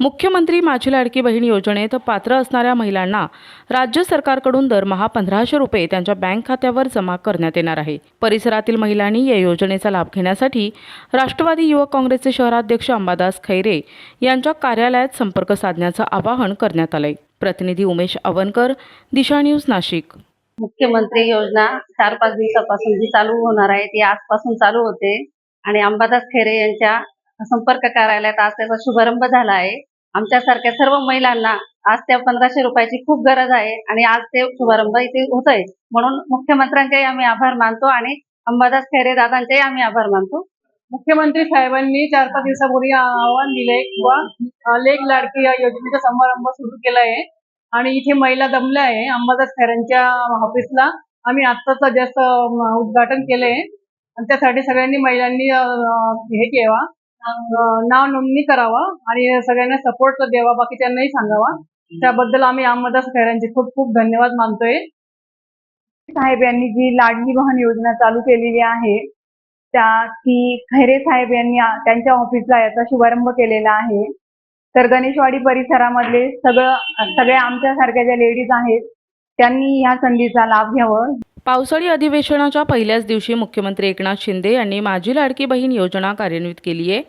मुख्यमंत्री माझी लाडकी बहीण योजनेत पात्र असणाऱ्या महिलांना राज्य सरकारकडून दरमहा पंधराशे रुपये त्यांच्या बँक खात्यावर जमा करण्यात येणार आहे. परिसरातील महिलांनी या योजनेचा लाभ घेण्यासाठी राष्ट्रवादी युवक काँग्रेसचे शहराध्यक्ष अंबादास खैरे यांच्या कार्यालयात संपर्क साधण्याचं आवाहन करण्यात आलंय. प्रतिनिधी उमेश अवनकर दिशा न्यूज नाशिक. मुख्यमंत्री योजना चार पाच दिवसापासून जी चालू होणार आहे ती आजपासून चालू होते. आणि अंबादास खैरे यांच्या संपर्क कार्यालयात आज त्याचा शुभारंभ झाला आहे. आमच्यासारख्या सर्व महिलांना आज त्या पंधराशे रुपयाची खूप गरज आहे आणि आज ते शुभारंभ इथे होत आहे म्हणून मुख्यमंत्र्यांचे आम्ही आभार मानतो आणि अंबादास खैरे दादांचेही आम्ही आभार मानतो. मुख्यमंत्री साहेबांनी चार पाच दिवसापूर्वी आव्हान दिलंय किंवा अं, लाडकी या योजनेचा समारंभ सुरू केला आहे आणि इथे महिला दमल्या आहे. अंबादास खैरेंच्या ऑफिसला आम्ही आत्ताच जास्त उद्घाटन केलंय. आणि त्यासाठी सगळ्यांनी महिलांनी हे केवा नाव नोंदणी करावा आणि सगळ्यांना सपोर्ट द्यावा बाकीच्यांनाही सांगावा. त्याबद्दल आम्ही अंबादास खैरांचे खूप खूप धन्यवाद मानतोय. साहेब यांनी जी लाडली बहन योजना चालू केलेली आहे त्या ती खैरे साहेब यांनी त्यांच्या ऑफिसला याचा शुभारंभ केलेला आहे. तर गणेशवाडी परिसरामधले सगळं सगळ्या आमच्यासारख्या ज्या लेडीज आहेत त्यांनी या संधीचा लाभ घ्यावं. पावसाळी अधिवेशनाच्या पहिल्याच दिवशी मुख्यमंत्री एकनाथ शिंदे यांनी माझी लाडकी बहीण योजना कार्यान्वित केली आहे.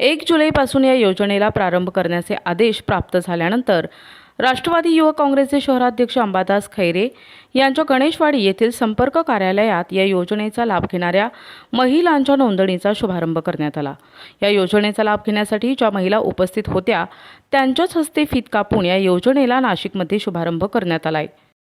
एक जुलैपासून या योजनेला प्रारंभ करण्याचे आदेश प्राप्त झाल्यानंतर राष्ट्रवादी युवक काँग्रेसचे शहराध्यक्ष अंबादास खैरे यांच्या गणेशवाडी येथील संपर्क कार्यालयात या योजनेचा लाभ घेणाऱ्या महिलांच्या नोंदणीचा शुभारंभ करण्यात आला. या योजनेचा लाभ घेण्यासाठी ज्या महिला उपस्थित होत्या त्यांच्याच हस्ते फीत कापून या योजनेला नाशिकमध्ये शुभारंभ करण्यात आला आहे